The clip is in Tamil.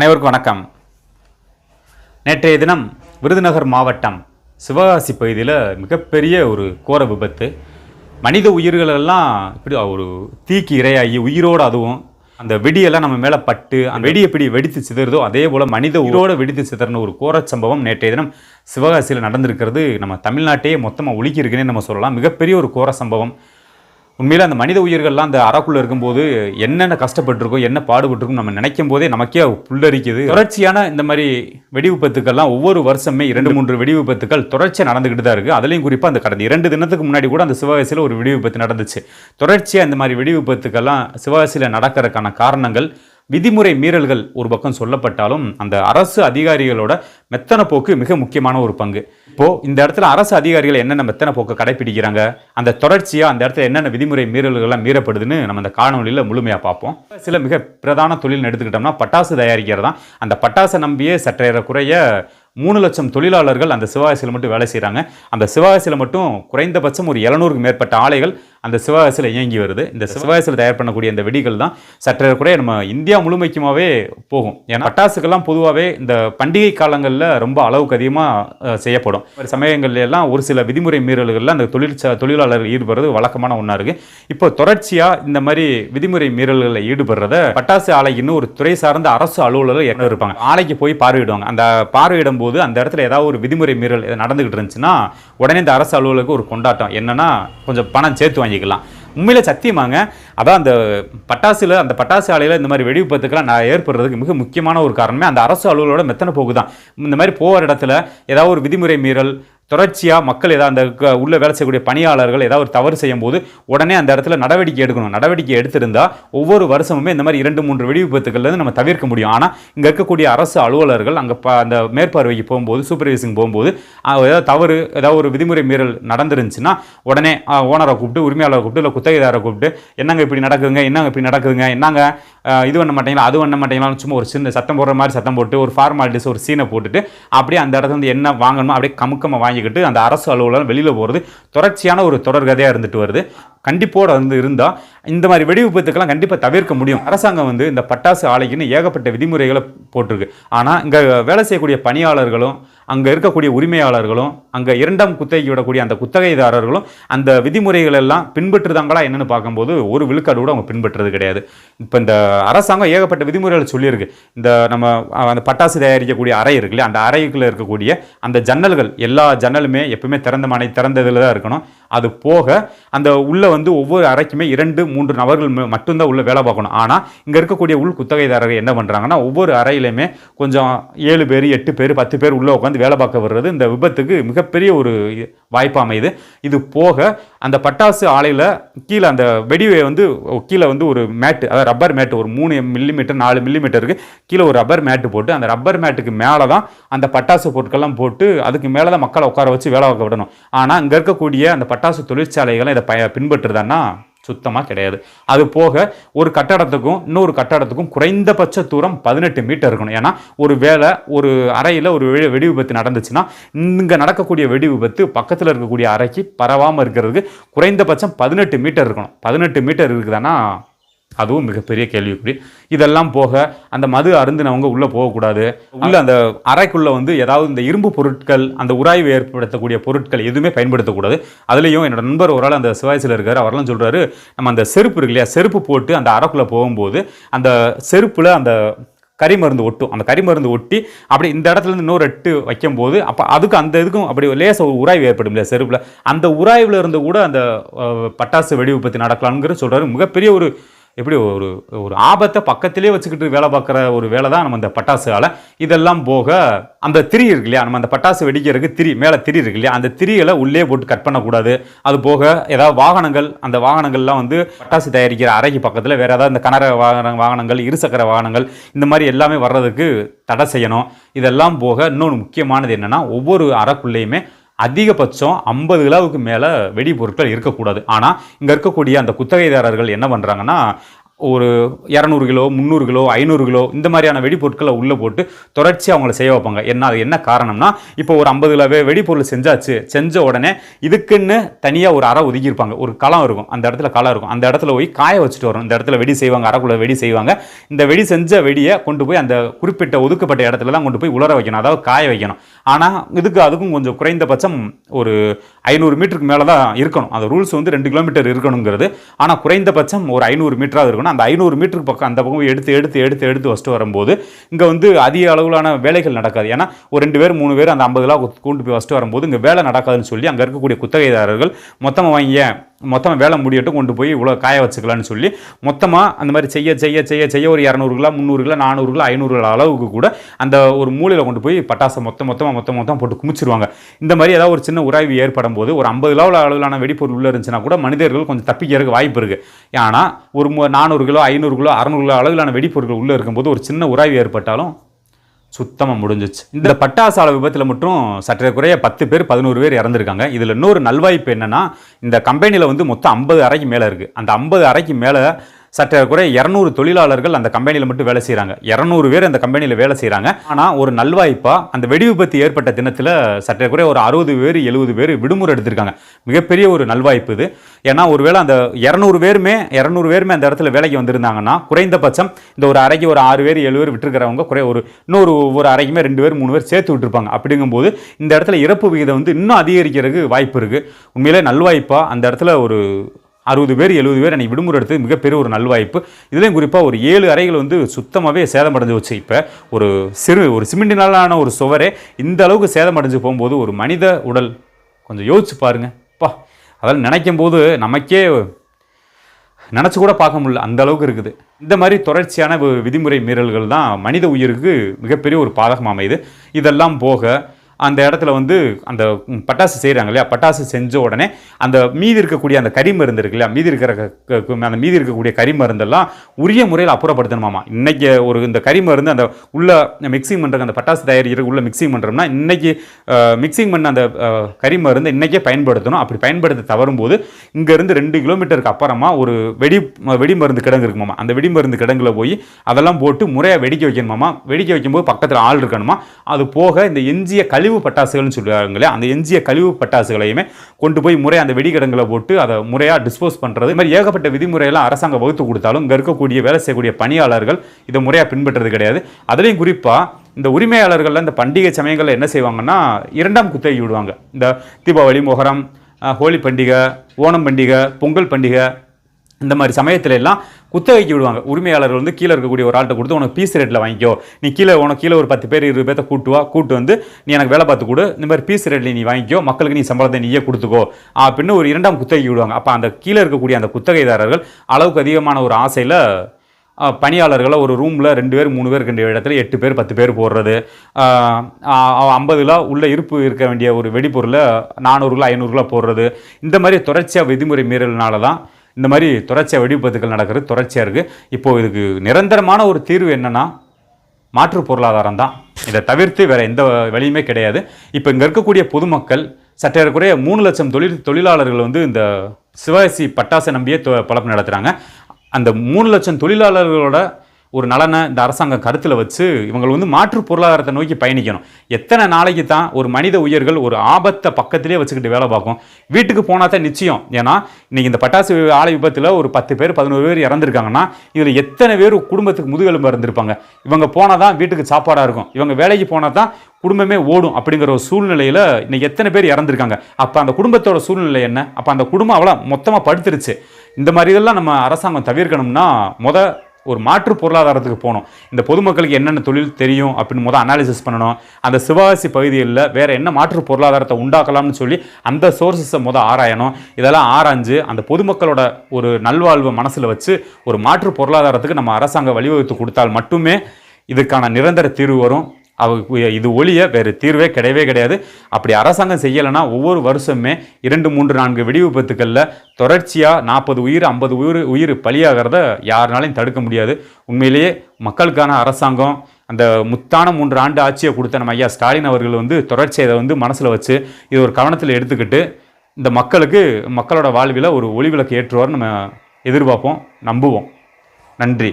அனைவருக்கும் வணக்கம். நேற்றைய தினம் விருதுநகர் மாவட்டம் சிவகாசி பகுதியில் மிகப்பெரிய ஒரு கோர விபத்து. மனித உயிர்களெல்லாம் இப்படி ஒரு தீக்கு இரையாகி உயிரோடு அதுவும் அந்த வெடியெல்லாம் நம்ம மேலே பட்டு அந்த வெடி எப்படி வெடித்து சிதறுதோ அதே போல் மனித உயிரோடு வெடித்து சிதறின ஒரு கோர சம்பவம் நேற்றைய தினம் சிவகாசியில் நடந்திருக்கிறது. நம்ம தமிழ்நாட்டையே மொத்தமாக ஒழுக்கியிருக்குன்னே நம்ம சொல்லலாம். மிகப்பெரிய ஒரு கோர சம்பவம். உண்மையில் அந்த மனித உயிர்கள்லாம் அந்த அறக்குள்ளே இருக்கும்போது என்னென்ன கஷ்டப்பட்டிருக்கோம் என்ன பாடுபட்டிருக்கோம் நம்ம நினைக்கும் போதே நமக்கே புல்லரிக்குது. தொடர்ச்சியான இந்த மாதிரி வெடி விபத்துக்கள்லாம் ஒவ்வொரு வருஷமே இரண்டு மூன்று வெடி விபத்துக்கள் தொடர்ச்சியாக நடந்துக்கிட்டு தான் இருக்குது அதுலேயும் குறிப்பாக அந்த கடந்த இரண்டு தினத்துக்கு முன்னாடி கூட அந்த சிவகாசியில் ஒரு வெடி விபத்து நடந்துச்சு. தொடர்ச்சியாக இந்த மாதிரி வெடி விபத்துக்கள்லாம் சிவகாசியில் நடக்கிறதுக்கான காரணங்கள் விதிமுறை மீறல்கள் ஒரு பக்கம் சொல்லப்பட்டாலும் அந்த அரசு அதிகாரிகளோட மெத்தன போக்கு மிக முக்கியமான ஒரு பங்கு. இப்போ இந்த இடத்துல அரசு அதிகாரிகள் என்னென்ன மெத்தன போக்கை கடைபிடிக்கிறாங்க அந்த தொடர்ச்சியா அந்த இடத்துல என்னென்ன விதிமுறை மீறல்கள்லாம் மீறப்படுதுன்னு நம்ம அந்த காணொலியில் முழுமையா பார்ப்போம். சில மிக பிரதான தொழில் எடுத்துக்கிட்டோம்னா பட்டாசு தயாரிக்கிறது தான். அந்த பட்டாசை நம்பியே சற்றேறக்குறைய மூணு லட்சம் தொழிலாளர்கள் அந்த சிவகாசியில் மட்டும் வேலை செய்கிறாங்க அந்த சிவகாசியில் மட்டும் குறைந்தபட்சம் ஒரு எழுநூறுக்கு மேற்பட்ட ஆலைகள் அந்த சிவகாசியில் இயங்கி வருது. இந்த சிவகாசியில் தயார் பண்ணக்கூடிய இந்த வெடிகள் தான் சற்றேறக்குறைய நம்ம இந்தியா முழுமைக்குமாவே போகும். ஏன்னா பட்டாசுக்கெல்லாம் பொதுவாகவே இந்த பண்டிகை காலங்களில் ரொம்ப அளவுக்கு அதிகமாக செய்யப்படும். ஒரு சமயங்கள்ல எல்லாம் ஒரு சில விதிமுறை மீறல்களில் அந்த தொழிற்ச தொழிலாளர்கள் ஈடுபடுறது வழக்கமான ஒன்றா இருக்குது இப்போ தொடர்ச்சியாக இந்த மாதிரி விதிமுறை மீறல்களில் ஈடுபடுறத பட்டாசு ஆலைக்குன்னு ஒரு துறை சார்ந்த அரசு அலுவலர்கள் என்ன இருப்பாங்க. ஆலைக்கு போய் பார்வையிடுவாங்க. அந்த பார்வையிடும் போது அந்த இடத்துல ஏதாவது ஒரு விதிமுறை மீறல் நடந்துகிட்டு இருந்துச்சுன்னா உடனே இந்த அரசு அலுவலருக்கு ஒரு கொண்டாட்டம். என்னன்னா கொஞ்சம் பணம் சேர்த்து வாங்கிக்கலாம். உண்மையில் சத்தியமாங்க. அதான் அந்த பட்டாசுல அந்த பட்டாசு ஆலையில் இந்த மாதிரி வெடி விபத்துக்கெல்லாம் நான் ஏற்படுறதுக்கு மிக முக்கியமான ஒரு காரணமே அந்த அரசு அலுவலோட மெத்தனை போக்கு தான் இந்த மாதிரி போகிற இடத்துல ஏதாவது ஒரு விதிமுறை மீறல் தொடர்ச்சியாக மக்கள் ஏதாவது அந்த உள்ளே உள்ள வேலை செய்யக்கூடிய பணியாளர்கள் ஏதாவது ஒரு தவறு செய்யும் போது உடனே அந்த இடத்துல நடவடிக்கை எடுக்கணும். நடவடிக்கை எடுத்திருந்தால் ஒவ்வொரு வருஷமுமே இந்த மாதிரி இரண்டு மூன்று வெடி விபத்துக்கள்லேருந்து நம்ம தவிர்க்க முடியும். ஆனால் இங்கே இருக்கக்கூடிய அரசு அலுவலர்கள் அங்கே அந்த மேற்பார்வைக்கு போகும்போது சூப்பர்வைசிங் போகும்போது ஏதாவது தவறு ஏதாவது ஒரு விதிமுறை மீறல் நடந்துருந்துச்சுன்னா உடனே ஓனரை கூப்பிட்டு உரிமையாளரை கூப்பிட்டு இல்லை குத்தகைதாரை கூப்பிட்டு என்னங்க இப்படி நடக்குதுங்க என்னங்க இப்படி நடக்குதுங்க என்னங்க இது பண்ண மாட்டீங்களா அது பண்ண மாட்டீங்களான்னு சும்மா ஒரு சின்ன சத்தம் போடுற மாதிரி சத்தம் போட்டு ஒரு ஃபார்மாலிட்டிஸ் ஒரு சீனை போட்டுட்டு அப்படியே அந்த இடத்துல வந்து என்ன வாங்கணுமோ அப்படியே கமுக்கமாக மாட்டிக்கிட்டு அந்த அரசு அலுவலகம் வெளியில் போகிறது தொடர்ச்சியான ஒரு தொடர்கதையாக இருந்துட்டு வருது. கண்டிப்போடு வந்து இருந்தால் இந்த மாதிரி வெடி விபத்துக்கெல்லாம் கண்டிப்பாக தவிர்க்க முடியும். அரசாங்கம் வந்து இந்த பட்டாசு ஆலைக்குன்னு ஏகப்பட்ட விதிமுறைகளை போட்டிருக்கு. ஆனால் இங்கே வேலை செய்யக்கூடிய பணியாளர்களும் அங்கே இருக்கக்கூடிய உரிமையாளர்களும் அங்கே இரண்டாம் குத்தகை விடக்கூடிய அந்த குத்தகைதாரர்களும் அந்த விதிமுறைகள் எல்லாம் பின்பற்றுதாங்களா என்னென்னு பார்க்கும்போது ஒரு விழுக்காடு கூட அவங்க பின்பற்றுறது கிடையாது. இப்போ இந்த அரசாங்கம் ஏகப்பட்ட விதிமுறைகள் சொல்லியிருக்கு. இந்த நம்ம அந்த பட்டாசு தயாரிக்கக்கூடிய அறை இருக்கு இல்லையா? அந்த அறைக்குள்ளே இருக்கக்கூடிய அந்த ஜன்னல்கள் எல்லா ஜன்னலுமே எப்பவுமே திறந்த மனை திறந்ததில் தான் இருக்கணும். அது போக அந்த உள்ளே வந்து ஒவ்வொரு அறைக்குமே இரண்டு மூன்று நபர்கள் மட்டும்தான் உள்ளே வேலை பார்க்கணும். ஆனால் இங்கே இருக்கக்கூடிய உள் குத்தகைதாரர்கள் என்ன பண்ணுறாங்கன்னா ஒவ்வொரு அறையிலையுமே கொஞ்சம் ஏழு பேர் எட்டு பேர் பத்து பேர் உள்ளே உட்காந்து வேலை பார்க்க வர்றது இந்த விபத்துக்கு மிகப்பெரிய ஒரு வாய்ப்பு அமையுது. இது போக அந்த பட்டாசு ஆலையில் கீழே அந்த வெடிவை வந்து கீழே வந்து ஒரு மேட்டு அதாவது ரப்பர் மேட்டு ஒரு மூணு மில்லிமீட்டர் நாலு மில்லிமீட்டருக்கு கீழே ஒரு ரப்பர் மேட்டு போட்டு அந்த ரப்பர் மேட்டுக்கு மேலே தான் அந்த பட்டாசு பொருட்கள்லாம் போட்டு அதுக்கு மேலே தான் மக்களை உட்கார வச்சு வேலை பார்க்க விடணும். ஆனால் இங்கே இருக்கக்கூடிய அந்த பட்டாசு தொழிற்சாலைகளை இதை ப பின்பற்றுதான்னா சுத்தமாக கிடையாது. அது போக ஒரு கட்டடத்துக்கும் இன்னொரு கட்டடத்துக்கும் குறைந்தபட்ச தூரம் பதினெட்டு மீட்டர் இருக்கணும். ஏன்னா ஒரு வேலை ஒரு அறையில் ஒரு வெடி வெடி விபத்து நடந்துச்சுன்னா இங்கே நடக்கக்கூடிய வெடி விபத்து பக்கத்தில் இருக்கக்கூடிய அறைக்கு பரவாமல் இருக்கிறதுக்கு குறைந்தபட்சம் பதினெட்டு மீட்டர் இருக்கணும். பதினெட்டு மீட்டர் இருக்குதானா அதுவும் மிகப்பெரிய கேள்விக்குறி. இதெல்லாம் போக அந்த மது அருந்தினவங்க உள்ளே போகக்கூடாது. உள்ளே அந்த அறைக்குள்ளே வந்து ஏதாவது இந்த இரும்பு பொருட்கள் அந்த உராய்வு ஏற்படுத்தக்கூடிய பொருட்கள் எதுவுமே பயன்படுத்தக்கூடாது. அதுலேயும் என்னோட நண்பர் ஒரு ஆள் அந்த சிவாயசில் இருக்கார் அவரெல்லாம் சொல்கிறாரு நம்ம அந்த செருப்பு இருக்கு இல்லையா செருப்பு போட்டு அந்த அறைக்குள்ளே போகும்போது அந்த செருப்பில் அந்த கரிமருந்து ஒட்டும். அந்த கரிமருந்து ஒட்டி அப்படி இந்த இடத்துல இருந்து இன்னொரு எட்டு வைக்கும்போது அப்போ அதுக்கு அந்த இதுக்கும் அப்படி லேச ஒரு உராய்வு ஏற்படும் இல்லையா செருப்பில். அந்த உராய்வில் இருந்து கூட அந்த பட்டாசு வெடி உற்பத்தி நடக்கலாம்ங்கிற சொல்கிறாரு மிகப்பெரிய ஒரு எப்படி ஒரு ஒரு ஆபத்தை பக்கத்திலே வச்சுக்கிட்டு வேலை பார்க்குற ஒரு வேலை தான் நம்ம இந்த பட்டாசு ஆலை இதெல்லாம் போக அந்த திரி இருக்கு இல்லையா? நம்ம அந்த பட்டாசு வெடிக்கிறதுக்கு திரி மேலே திரி இருக்கு இல்லையா? அந்த திரிகளை உள்ளே போட்டு கட் பண்ணக்கூடாது. அது போக ஏதாவது வாகனங்கள் அந்த வாகனங்கள்லாம் வந்து பட்டாசு தயாரிக்கிற அறைக்கு பக்கத்தில் வேறு ஏதாவது இந்த கனர வாகன வாகனங்கள் இருசக்கர வாகனங்கள் இந்த மாதிரி எல்லாமே வர்றதுக்கு தடை செய்யணும். இதெல்லாம் போக இன்னொன்று முக்கியமானது என்னென்னா ஒவ்வொரு அறைக்குள்ளேயுமே அதிகபட்சம் ஐம்பது கிலோவுக்கு மேலே வெடி பொருட்கள் இருக்கக்கூடாது. ஆனால் இங்கே இருக்கக்கூடிய அந்த குத்தகைதாரர்கள் என்ன பண்ணுறாங்கன்னா ஒரு இரநூறு கிலோ முந்நூறு கிலோ ஐநூறு கிலோ இந்த மாதிரியான வெடிப்பொருட்களை உள்ளே போட்டு தொடர்ச்சி அவங்கள செய்ய வைப்பாங்க. என்ன அது என்ன காரணம்னா இப்போ ஒரு ஐம்பது கிலோவே வெடிப்பொருள் செஞ்சாச்சு செஞ்ச உடனே இதுக்குன்னு தனியாக ஒரு அறை ஒதுக்கியிருப்பாங்க. ஒரு களம் இருக்கும். அந்த இடத்துல களம் இருக்கும். அந்த இடத்துல போய் காய வச்சுட்டு வரும் இந்த இடத்துல வெடி செய்வாங்க அறக்குள்ளே வெடி செய்வாங்க. இந்த வெடி செஞ்ச வெடியை கொண்டு போய் அந்த குறிப்பிட்ட ஒதுக்கப்பட்ட இடத்துல தான் கொண்டு போய் உலர வைக்கணும். அதாவது காய வைக்கணும். ஆனால் இதுக்கு அதுக்கும் கொஞ்சம் குறைந்தபட்சம் ஒரு ஐநூறு மீட்டருக்கு மேலே தான் இருக்கணும். அந்த ரூல்ஸ் வந்து ரெண்டு கிலோமீட்டர் இருக்கணுங்கிறது. ஆனால் குறைந்தபட்சம் ஒரு ஐநூறு மீட்டராக இருக்கணும். அந்த ஐநூறு மீட்டருக்கு பக்கம் அந்த பக்கம் எடுத்து எடுத்து எடுத்து எடுத்து வச்சுட்டு வரும்போது இங்கே வந்து அதிக அளவிலான வேலைகள் நடக்காது. ஏன்னா ஒரு ரெண்டு பேர் மூணு பேர் அந்த ஐம்பது கிலோ கொண்டு போய் வச்சுட்டு வரும்போது இங்கே வேலை நடக்காதுன்னு சொல்லி அங்கே இருக்கக்கூடிய குத்தகைதாரர்கள் மொத்தமாக வாங்கிய மொத்தமாக வேலை முடியட்டும் கொண்டு போய் இவ்வளோ காய வச்சுக்கலாம்னு சொல்லி மொத்தமாக அந்த மாதிரி செய்ய செய்ய செய்ய செய்ய ஒரு இரநூறு கிலோ முந்நூறு கிலோ நானூறு கிலோ ஐநூறு கிலோ அளவுக்கு கூட அந்த ஒரு மூலையில் கொண்டு போய் பட்டாசை மொத்தம் மொத்தமாக மொத்தம் மொத்தம் போட்டு குமிச்சிருவாங்க. இந்த மாதிரி ஏதாவது ஒரு சின்ன உராய்வு ஏற்படும் போது ஒரு ஐம்பது கிலோ அளவிலான வெடிப்பொருள் உள்ளே இருந்துச்சுன்னா கூட மனிதர்கள் கொஞ்சம் தப்பிக்கிறதுக்கு வாய்ப்பு இருக்குது ஆனால் ஒரு நானூறு நானூறு கிலோ ஐநூறு கிலோ அறநூறு கிலோ அளவிலான வெடிப்பொருட்கள் உள்ளே இருக்கும்போது ஒரு சின்ன உராய்வு ஏற்பட்டாலும் சுத்தமாக முடிஞ்சிச்சு. இந்த பட்டாசால விபத்தில் மட்டும் சற்றே குறைய பத்து பேர் பதினோரு பேர் இறந்துருக்காங்க. இதில் இன்னொரு நல்வாய்ப்பு என்னன்னா இந்த கம்பெனியில் வந்து மொத்தம் ஐம்பது அறைக்கு மேலே இருக்குது அந்த ஐம்பது அறைக்கு மேலே சற்றே குறை இரநூறு தொழிலாளர்கள் அந்த கம்பெனியில் மட்டும் வேலை செய்கிறாங்க இரநூறு பேர் அந்த கம்பெனியில் வேலை செய்கிறாங்க ஆனால் ஒரு நல்வாய்ப்பாக அந்த வெடி விபத்து ஏற்பட்ட தினத்தில் சற்றே குறை ஒரு அறுபது பேர் எழுபது பேர் விடுமுறை எடுத்திருக்காங்க. மிகப்பெரிய ஒரு நல்வாய்ப்பு இது. ஏன்னா ஒருவேளை அந்த இரநூறு பேருமே இரநூறு பேருமே அந்த இடத்துல வேலைக்கு வந்திருந்தாங்கன்னா குறைந்தபட்சம் இந்த ஒரு அறைக்கு ஒரு ஆறு பேர் ஏழு பேர் விட்டுருக்கிறவங்க குறை ஒரு இன்னொரு ஒரு அறைக்குமே ரெண்டு பேர் மூணு பேர் சேர்த்து விட்டுருப்பாங்க. அப்படிங்கும்போது இந்த இடத்துல இறப்பு விகிதம் வந்து இன்னும் அதிகரிக்கிறதுக்கு வாய்ப்பு இருக்குது உண்மையிலே நல்வாய்ப்பாக அந்த இடத்துல ஒரு அறுபது பேர் எழுபது பேர் அன்றைக்கி விடுமுறை எடுத்து மிகப்பெரிய ஒரு நல்வாய்ப்பு. இதுலேயும் குறிப்பாக ஒரு ஏழு அறைகள் வந்து சுத்தமாகவே சேதமடைஞ்சு வச்சு இப்போ ஒரு சிறு ஒரு சிமெண்டினாலான ஒரு சுவரே இந்த அளவுக்கு சேதமடைஞ்சு போகும்போது ஒரு மனித உடல் கொஞ்சம் யோசிச்சு பாருங்கள் பா அதெல்லாம் நினைக்கும் போது நமக்கே நினச்சி கூட பார்க்க முடியல. அந்த அளவுக்கு இருக்குது. இந்த மாதிரி தொடர்ச்சியான விதிமுறை மீறல்கள் தான் மனித உயிருக்கு மிகப்பெரிய ஒரு பாதகம் அமையுது இதெல்லாம் போக அந்த இடத்துல வந்து அந்த பட்டாசு செய்கிறாங்க இல்லையா? பட்டாசு செஞ்ச உடனே அந்த மீதி இருக்கக்கூடிய அந்த கரிமருந்து இருக்கு இல்லையா? மீதி இருக்கிற அந்த மீதி இருக்கக்கூடிய கரிமருந்தெல்லாம் உரிய முறையில் அப்புறப்படுத்தணுமாமா? இன்னைக்கு ஒரு இந்த கரிமருந்து அந்த உள்ள மிக்சிங் பண்ணுற அந்த பட்டாசு தயாரிக்கிற உள்ள மிக்சிங் பண்ணுறோம்னா இன்றைக்கி மிக்சிங் பண்ண அந்த கரிமருந்து இன்றைக்கே பயன்படுத்தணும். அப்படி பயன்படுத்த தவறும்போது இங்கேருந்து ரெண்டு கிலோமீட்டருக்கு அப்புறமா ஒரு வெடி வெடி மருந்து கிடங்கு இருக்குமாமா? அந்த வெடி மருந்து கிடங்குல போய் அதெல்லாம் போட்டு முறையாக வெடிக்க வைக்கணுமாமா? வெடிக்க வைக்கும்போது பக்கத்தில் ஆள் இருக்கணுமா? அது போக இந்த எஞ்சிய கழிவு கழிவு பட்டாசுகள்னு சொல்லுவாங்களே அந்த எஞ்சிய கழிவு பட்டாசுகளையுமே கொண்டு போய் முறையாக அந்த வெடிக்கிடங்களை போட்டு அதை முறையாக டிஸ்போஸ் பண்ணுறது இது மாதிரி ஏகப்பட்ட விதிமுறையெல்லாம் அரசாங்கம் வகுத்து கொடுத்தாலும் இங்கே இருக்கக்கூடிய வேலை செய்யக்கூடிய பணியாளர்கள் இதை முறையாக பின்பற்றது கிடையாது. அதுலேயும் குறிப்பாக இந்த உரிமையாளர்கள் இந்த பண்டிகை சமயங்களில் என்ன செய்வாங்கன்னா இரண்டாம் குத்தகை விடுவாங்க இந்த தீபாவளி மொஹரம் ஹோலி பண்டிகை ஓணம் பண்டிகை பொங்கல் பண்டிகை இந்த மாதிரி சமயத்துல எல்லாம் குத்தகைக்கு விடுவாங்க. உரிமையாளர்கள் வந்து கீழே இருக்கக்கூடிய ஒரு ஆள்கிட்ட கொடுத்து உனக்கு பீஸ் ரேட்டில் வாங்கிக்கோ. நீ கீழே உனக்கு கீழே ஒரு பத்து பேர் இருபது பேர்த்த கூட்டுவா கூட்டு வந்து நீ எனக்கு வேலை பார்த்து கொடு. இந்த மாதிரி பீஸ் ரேட்டில் நீ வாங்கிக்கோ. மக்களுக்கு நீ சம்பளத்தை நீயே கொடுத்துக்கோ. அப்படின்னு ஒரு இரண்டாம் குத்தகைக்கு விடுவாங்க. அப்போ அந்த கீழே இருக்கக்கூடிய அந்த குத்தகைதாரர்கள் அளவுக்கு அதிகமான ஒரு ஆசையில் பணியாளர்களை ஒரு ரூமில் ரெண்டு பேர் மூணு பேர் இருக்கின்ற இடத்துல எட்டு பேர் பத்து பேர் போடுறது. ஐம்பதுல உள்ள இருப்பு இருக்க வேண்டிய ஒரு வெடிப்பொருளை நானூறு கிலோ போடுறது. இந்த மாதிரி தொடர்ச்சியாக விதிமுறை மீறல்னால தான் இந்த மாதிரி தொடர்ச்சியாக வெடிவிபத்துக்கள் நடக்கிறது தொடர்ச்சியாக இருக்குது இப்போது இதுக்கு நிரந்தரமான ஒரு தீர்வு என்னன்னா மாற்று பொருளாதாரம் தான். இதை தவிர்த்து வேறு எந்த வழியுமே கிடையாது. இப்போ இங்கே இருக்கக்கூடிய பொதுமக்கள் சற்றேறக்குறைய மூணு லட்சம் தொழில் தொழிலாளர்கள் வந்து இந்த சிவாசி பட்டாசை நம்பியே தொ- பழப்பு நடத்துகிறாங்க அந்த மூணு லட்சம் தொழிலாளர்களோட ஒரு நலனை இந்த அரசாங்கம் கருத்தில் வச்சு இவங்க வந்து மாற்று பொருளாதாரத்தை நோக்கி பயணிக்கணும். எத்தனை நாளைக்கு தான் ஒரு மனித உயிர்கள் ஒரு ஆபத்தை பக்கத்திலே வச்சுக்கிட்டு வேலை பார்க்கும்? வீட்டுக்கு போனால் தான் நிச்சயம். ஏன்னா இன்றைக்கி இந்த பட்டாசு ஆலை விபத்தில் ஒரு பத்து பேர் பதினோரு பேர் இறந்துருக்காங்கன்னா இதில் எத்தனை பேர் குடும்பத்துக்கு முதுகெலும்பு இருந்திருப்பாங்க இவங்க போனால் தான் வீட்டுக்கு சாப்பாடாக இருக்கும். இவங்க வேலைக்கு போனால் தான் குடும்பமே ஓடும் அப்படிங்கிற ஒரு சூழ்நிலையில் இன்னைக்கு எத்தனை பேர் இறந்துருக்காங்க? அப்போ அந்த குடும்பத்தோட சூழ்நிலை என்ன? அப்போ அந்த குடும்பம் அவ்வளோ மொத்தமாக படுத்துருச்சு. இந்த மாதிரி இதெல்லாம் நம்ம அரசாங்கம் தவிர்க்கணும்னா முத ஒரு மாற்று பொருளாதாரத்துக்கு போகணும். இந்த பொதுமக்களுக்கு என்னென்ன தொழில் தெரியும் அப்படின்னு முதல் அனாலிசிஸ் பண்ணணும். அந்த சிவகாசி பகுதியில் வேறு என்ன மாற்று பொருளாதாரத்தை உண்டாக்கலாம்னு சொல்லி அந்த சோர்சஸை முதல் ஆராயணும். இதெல்லாம் ஆராய்ஞ்சு அந்த பொதுமக்களோட ஒரு நல்வாழ்வு மனசில் வச்சு ஒரு மாற்று பொருளாதாரத்துக்கு நம்ம அரசாங்கம் வழிவகுத்து கொடுத்தால் மட்டுமே இதுக்கான நிரந்தர தீர்வு வரும். அவ இது ஒழிய வேறு தீர்வே கிடையவே கிடையாது. அப்படி அரசாங்கம் செய்யலைன்னா ஒவ்வொரு வருஷமே இரண்டு மூன்று நான்கு வெடி விபத்துக்களில் தொடர்ச்சியாக நாற்பது உயிர் ஐம்பது உயிர் உயிர் பலியாகிறத யாருனாலையும் தடுக்க முடியாது. உண்மையிலேயே மக்களுக்கான அரசாங்கம் அந்த முத்தான மூன்று ஆண்டு ஆட்சியை கொடுத்த நம்ம ஐயா ஸ்டாலின் அவர்கள் வந்து தொடர்ச்சியை இதை வந்து மனசில் வச்சு இது ஒரு கவனத்தில் எடுத்துக்கிட்டு இந்த மக்களுக்கு மக்களோட வாழ்வில் ஒரு ஒளிவிளக்கு ஏற்றுவார் நம்ம எதிர்பார்ப்போம் நம்புவோம். நன்றி.